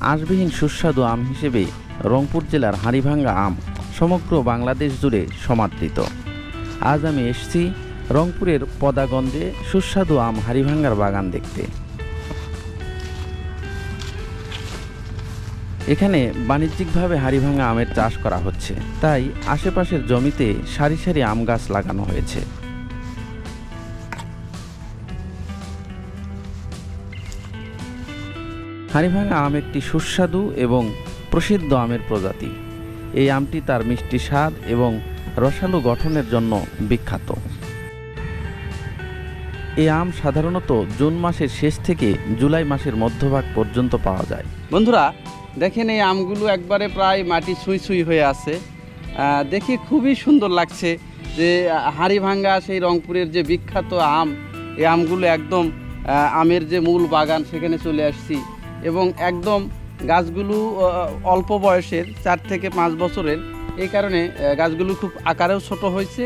আঁশবিহীন সুস্বাদু আম হিসেবে রংপুর জেলার হাড়িভাঙ্গা আম সমগ্র বাংলাদেশ জুড়ে সমাদৃত। আজ আমি এসেছি রংপুরের পদাগঞ্জে সুস্বাদু আম হাড়িভাঙ্গার বাগান দেখতে। এখানে বাণিজ্যিকভাবে হাড়িভাঙ্গা আমের চাষ করা হচ্ছে, তাই আশেপাশের জমিতে সারি সারি আম গাছ লাগানো হয়েছে। হাড়িভাঙ্গা আম একটি সুস্বাদু এবং প্রসিদ্ধ আমের প্রজাতি। এই আমটি তার মিষ্টি স্বাদ এবং রসালো গঠনের জন্য বিখ্যাত। এই আম সাধারণত জুন মাসের শেষ থেকে জুলাই মাসের মধ্যভাগ পর্যন্ত পাওয়া যায়। বন্ধুরা, দেখেন এই আমগুলো একবারে প্রায় মাটি ছুঁই ছুঁই হয়ে আছে। দেখে খুবই সুন্দর লাগছে যে হাড়িভাঙ্গা সেই রংপুরের যে বিখ্যাত আম, এই আমগুলো একদম আমের যে মূল বাগান সেখানে চলে আসছি। এবং একদম গাছগুলো অল্প বয়সের, চার থেকে পাঁচ বছরের। এই কারণে গাছগুলো খুব আকারেও ছোট হয়েছে।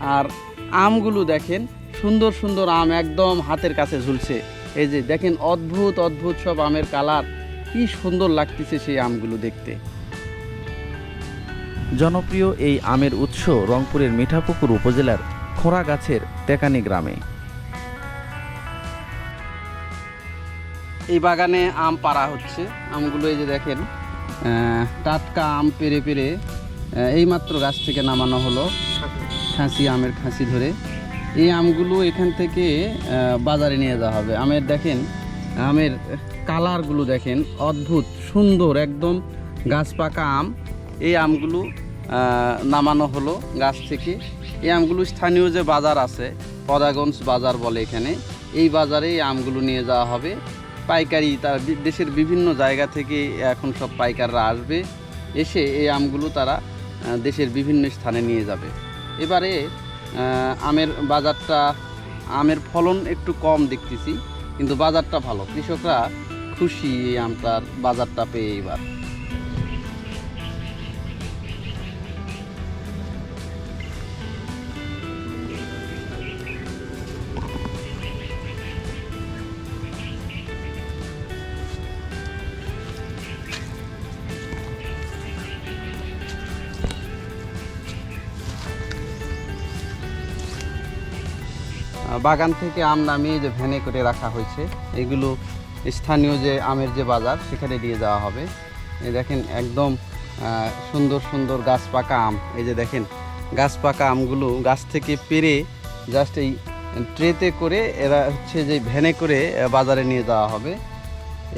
আর আমগুলো দেখেন, সুন্দর সুন্দর আম একদম হাতের কাছে ঝুলছে। এই যে দেখেন, অদ্ভুত অদ্ভুত সব আমের কালার। কি সুন্দর লাগতেছে সেই আমগুলো দেখতে। জনপ্রিয় এই আমের উৎস রংপুরের মিঠাপুকুর উপজেলার খোড়া গাছের তেকানি গ্রামে। এই বাগানে আম পাড়া হচ্ছে। আমগুলো এই যে দেখেন টাটকা আম পেরে পেরে এইমাত্র গাছ থেকে নামানো হলো খাসি, আমের খাসি ধরে। এই আমগুলো এখান থেকে বাজারে নিয়ে যাওয়া হবে। আমের দেখেন, আমের কালারগুলো দেখেন, অদ্ভুত, সুন্দর, একদম গাছ পাকা আম। এই আমগুলো নামানো হলো গাছ থেকে। এই আমগুলো স্থানীয় যে বাজার আছে, পদাগঞ্জ বাজার বলে এখানে। এই বাজারে এই আমগুলো নিয়ে যাওয়া হবে। পাইকারি, তার দেশের বিভিন্ন জায়গা থেকে এখন সব পাইকাররা আসবে, এসে এই আমগুলো তারা দেশের বিভিন্ন স্থানে নিয়ে যাবে। এবারে আমের বাজারটা, আমের ফলন একটু কম দেখতেছি, কিন্তু বাজারটা ভালো। কৃষকরা খুশি এই আমটার বাজারটা পেয়ে এবার। বাগান থেকে আম নামিয়ে যে ভ্যানে করে রাখা হয়েছে, এগুলো স্থানীয় যে আমের যে বাজার, সেখানে দিয়ে যাওয়া হবে। এই দেখেন একদম সুন্দর সুন্দর গাছ পাকা আম। এই যে দেখেন, গাছ পাকা আমগুলো গাছ থেকে পেরে জাস্ট এই ট্রেতে করে এরা হচ্ছে যে ভ্যানে করে বাজারে নিয়ে যাওয়া হবে।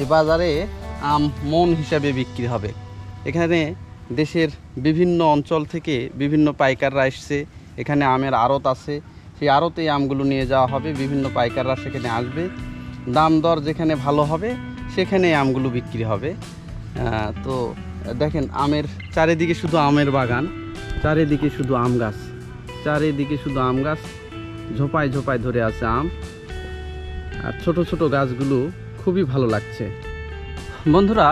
এই বাজারে আম মন হিসাবে বিক্রি হবে। এখানে দেশের বিভিন্ন অঞ্চল থেকে বিভিন্ন পাইকাররা এসছে। এখানে আমের আড়ত আছে। সেই আড়তে এই আমগুলো নিয়ে যাওয়া হবে। বিভিন্ন পাইকাররা সেখানে আসবে। দাম দর যেখানে ভালো হবে সেখানে আমগুলো বিক্রি হবে। তো দেখেন, আমের চারিদিকে শুধু আমের বাগান, চারিদিকে শুধু আম গাছ, চারিদিকে শুধু আম গাছ, ঝোপায় ঝোপায় ধরে আছে আম। আর ছোট ছোট গাছগুলো খুবই ভালো লাগছে। বন্ধুরা,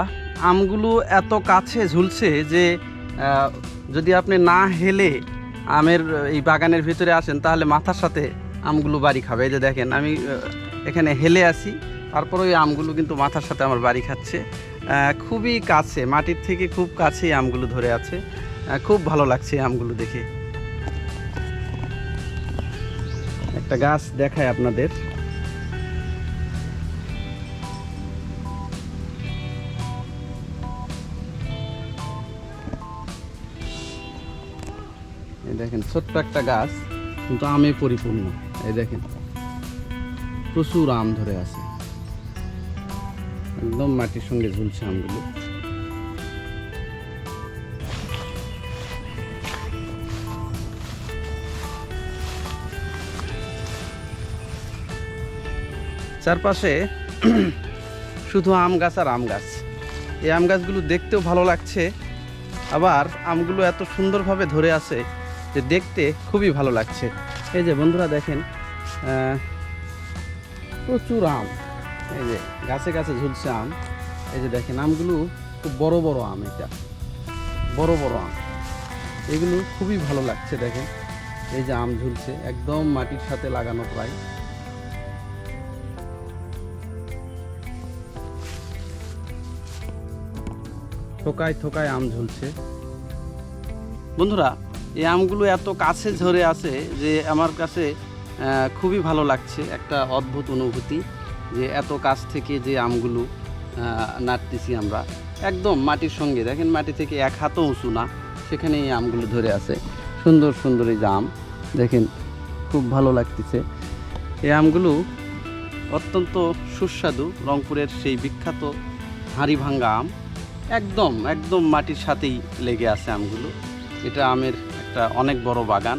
আমগুলো এত কাছে ঝুলছে যে যদি আপনি না হেলে আমের, এই বাগানের ভিতরে আসেন, তাহলে মাথার সাথে আমগুলো বাড়ি খাবে। এই যে দেখেন, আমি এখানে হেলে আসি তারপরে ওই আমগুলো কিন্তু মাথার সাথে আমার বাড়ি খাচ্ছে। খুবই কাছে, মাটির থেকে খুব কাছেই আমগুলো ধরে আছে। খুব ভালো লাগছে আমগুলো দেখে। একটা গাছ দেখায় আপনাদের। দেখেন, ছোট্ট একটা গাছ, কিন্তু আমে পরিপূর্ণ। এই দেখেন, প্রচুর আম ধরে আছে। একদম মাটির সঙ্গে ঝুলছে আমগুলো। চারপাশে শুধু আম গাছ আর আম গাছ। এই আম গাছগুলো দেখতেও ভালো লাগছে, আবার আমগুলো এত সুন্দরভাবে ধরে আছে যে দেখতে খুবই ভালো লাগছে। এই যে বন্ধুরা দেখেন প্রচুর আম। এই যে গাছে গাছে ঝুলছে আম। এই যে দেখেন, আমগুলো খুব বড় বড় আম এটা। বড় বড় আম। এগুলো খুবই ভালো লাগছে দেখেন। এই যে আম ঝুলছে, একদম মাটির সাথে লাগানো প্রায়। থোকায় থোকায় আম ঝুলছে। বন্ধুরা এই আমগুলো এত কাছে ঝরে আছে যে আমার কাছে খুবই ভালো লাগছে একটা অদ্ভুত অনুভূতি যে এত কাছ থেকে যে আমগুলো নাড়তেছি আমরা। একদম মাটির সঙ্গে, দেখেন মাটি থেকে এক হাতও উঁচু না, সেখানে এই আমগুলো ধরে আছে। সুন্দর সুন্দর এই যে আম, দেখেন খুব ভালো লাগতেছে। এই আমগুলো অত্যন্ত সুস্বাদু, রংপুরের সেই বিখ্যাত হাঁড়ি ভাঙ্গা আম। একদম একদম মাটির সাথেই লেগে আছে আমগুলো। এটা আমের একটা অনেক বড় বাগান।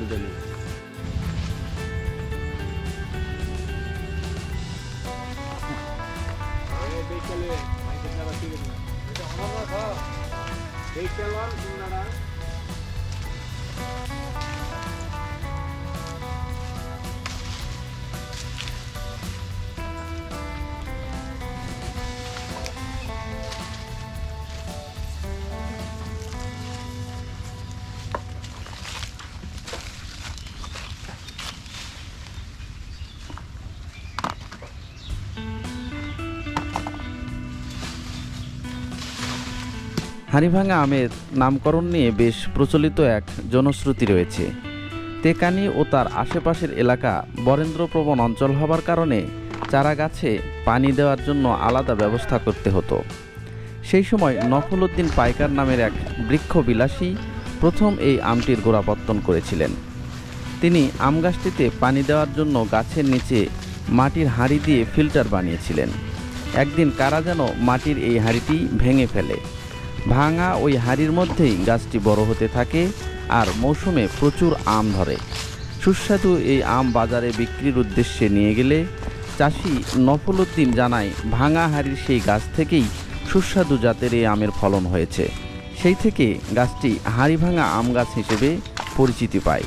দুজনে। হাড়িভাঙা আমের নামকরণ নিয়ে বেশ প্রচলিত এক জনশ্রুতি রয়েছে। তেকানি ও তার আশেপাশের এলাকা বরেন্দ্রপ্রবণ অঞ্চল হবার কারণে চারা গাছে পানি দেওয়ার জন্য আলাদা ব্যবস্থা করতে হতো। সেই সময় নফল উদ্দিন পাইকার নামের এক বৃক্ষবিলাসী প্রথম এই আমটির গোড়াপত্তন করেছিলেন। তিনি আম গাছটিতে পানি দেওয়ার জন্য গাছের নিচে মাটির হাঁড়ি দিয়ে ফিল্টার বানিয়েছিলেন। একদিন কারা যেন মাটির এই হাঁড়িটি ভেঙে ফেলে। ভাঙা ওই হাড়ির মধ্যেই গাছটি বড় হতে থাকে আর মৌসুমে প্রচুর আম ধরে। সুস্বাদু এই আম বাজারে বিক্রির উদ্দেশ্যে নিয়ে গেলে চাষি নফল উদ্দিন জানায়, ভাঙা হাড়ির সেই গাছ থেকেই সুস্বাদু জাতের এই আমের ফলন হয়েছে। সেই থেকে গাছটি হাড়ি ভাঙা আম গাছ হিসেবে পরিচিতি পায়।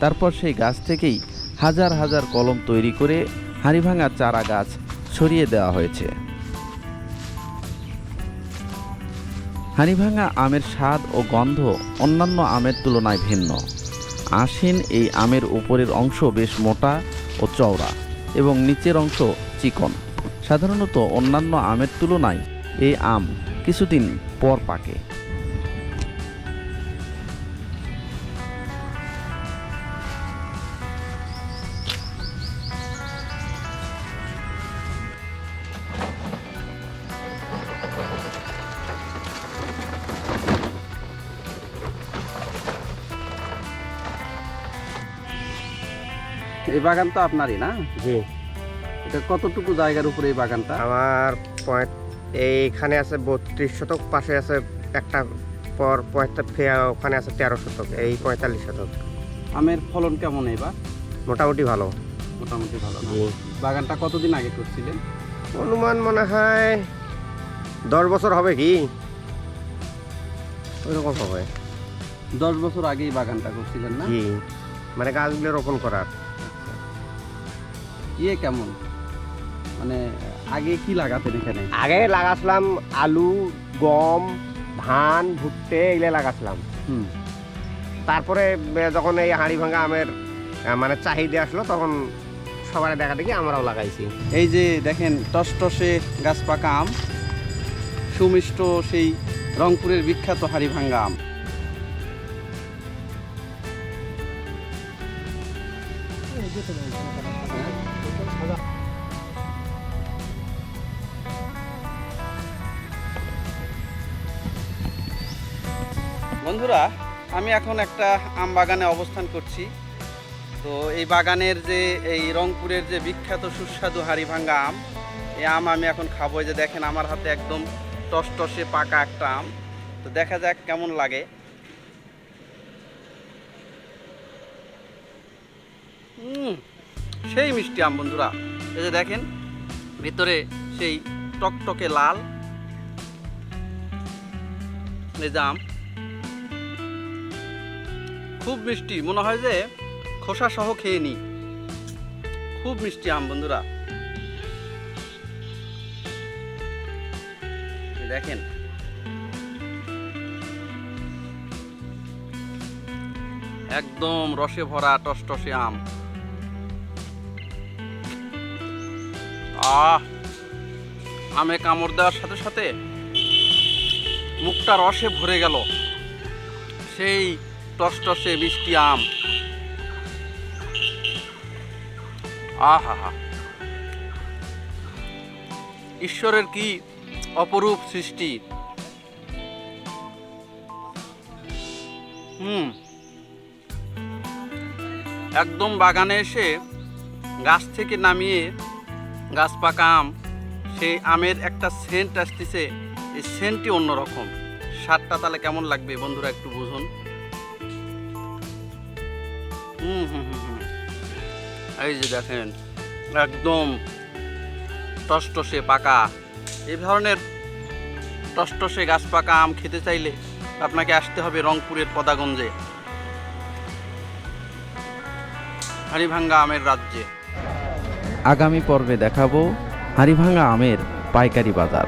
তারপর সেই গাছ থেকেই হাজার হাজার কলম তৈরি করে হাড়ি ভাঙা চারা গাছ ছড়িয়ে দেওয়া হয়েছে। হাড়িভাঙা আমের স্বাদ ও গন্ধ অন্যান্য আমের তুলনায় ভিন্ন। আশিন এই আমের উপরের অংশ বেশ মোটা ও চওড়া এবং নিচের অংশ চিকন। সাধারণত অন্যান্য আমের তুলনায় এই আম কিছুদিন পর পাকে। এই বাগান তো আপনারই না? জি। এটা কতটুকু জায়গার উপরে এই বাগানটা? আমার পয়েন্ট এইখানে আছে বত্রিশ শতক পাশে আছে একটা পর ওখানে আছে তেরো শতক এই পঁয়তাল্লিশ শতক। আমের ফলন কেমন এবার মোটামুটি ভালো। মোটামুটি ভালো বাগানটা কতদিন আগে করছিলেন? অনুমান মনে হয় দশ বছর হবে কি? ওইরকম হবে। দশ বছর আগেই বাগানটা করছিলেন না? মানে গাছগুলো রোপণ করার। ইয়ে কেমন? মানে আগে কি লাগাতেন এখানে? আগে লাগাছিলাম আলু গম ধান ভুট্টে এগুলো লাগাছিলাম। হুম। তারপরে যখন এই হাঁড়ি ভাঙা আমের মানে চাহিদা আসলো তখন সবার দেখা দেখি আমরাও লাগাইছি। এই যে দেখেন টসটসে গাছ পাকা আম সুমিষ্ট সেই রংপুরের বিখ্যাত হাড়িভাঙ্গা আম। বন্ধুরা, আমি এখন একটা আম বাগানে অবস্থান করছি। তো এই বাগানের যে, এই রংপুরের যে বিখ্যাত সুস্বাদু হাড়িভাঙ্গা আম, এই আম আমি এখন খাব। যে দেখেন, আমার হাতে একদম টসটসে পাকা একটা আম। তো দেখা যাক কেমন লাগে। সেই মিষ্টি আম বন্ধুরা। এই যে দেখেন, ভিতরে সেই টকটকে লাল। এই যে আম। খুব মিষ্টি। মনে হয় যে খোসা সহ খেয়ে নি। খুব মিষ্টি আম, বন্ধুরা। দেখেন। একদম রসে ভরা, টসটসে আম। আহ! আমে কামড় দেওয়ার সাথে সাথে মুখটা রসে ভরে গেল। সেই টসটসে মিষ্টি আম। আহা ঈশ্বরের কি অপরূপ সৃষ্টি? হুম। একদম বাগানে এসে গাছ থেকে নামিয়ে গাছ পাকা আম, সেই আমের একটা সেন্ট আসতেছে। এই সেন্টই অন্যরকম। স্বাদটা তাহলে কেমন লাগবে বন্ধুরা একটু বুঝুন। হুম হুম হুম এই যে দেখেন, একদম টসটসে পাকা। এই ধরনের টসটসে গাছ পাকা আম খেতে চাইলে আপনাকে আসতে হবে রংপুরের পদাগঞ্জে। হাড়িভাঙ্গা আমের রাজ্যে। আগামী পর্বে দেখাবো হাড়িভাঙা আমের পাইকারি বাজার।